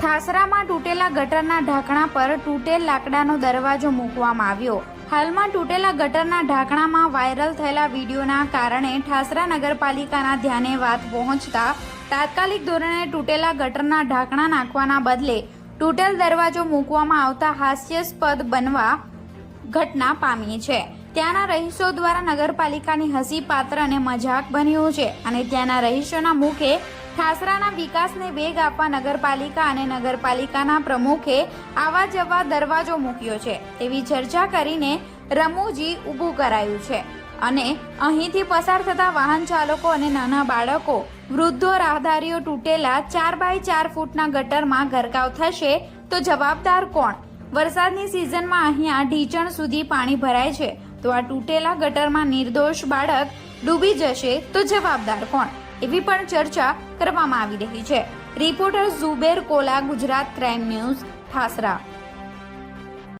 ઠાસરામાં તૂટેલા ગટરના ઢાંકણા પર તૂટેલ લાકડાનો દરવાજો મૂકવામાં આવ્યો. હાલમાં તૂટેલા ગટરના ઢાંકણામાં વાયરલ થયેલા વિડીયોના કારણે ઠાસરા નગરપાલિકાના ધ્યાને વાત પહોંચતા તાત્કાલિક ધોરણે તૂટેલા ગટરના ઢાંકણા નાખવાના બદલે તૂટેલ દરવાજો મૂકવામાં આવતા હાસ્યાસ્પદ બનવા ઘટના પામી છે. ત્યાંના રહીશો દ્વારા નગરપાલિકાની હસી પાત્ર અને મજાક બન્યું છે અને ત્યાંના રહીશોના મુખે ઠાસરાના વિકાસને વેગ આપવા નગરપાલિકા અને નગરપાલિકાના પ્રમુખે આવા જવા દરવાજો મૂક્યો છે. તેવી ચર્ચા કરીને રમૂજી ઊભું કરાયું છે અને અહીંથી પસાર થતા વાહન ચાલકો અને નાના બાળકો, વૃદ્ધો, રાહદારીઓ તૂટેલા ચાર બાય ચાર ફૂટના ગટરમાં ગરકાવ થશે તો જવાબદાર કોણ? વરસાદની સિઝનમાં અહીંયા ઢીચણ સુધી પાણી ભરાય છે. તો આ તૂટેલા ગટરમાં નિર્દોષ બાળક ડૂબી જશે તો જવાબદાર કોણ? એવી પણ ચર્ચા કરવામાં આવી રહી છે. Reporter Zuber Kola Gujarat crime news Thasra.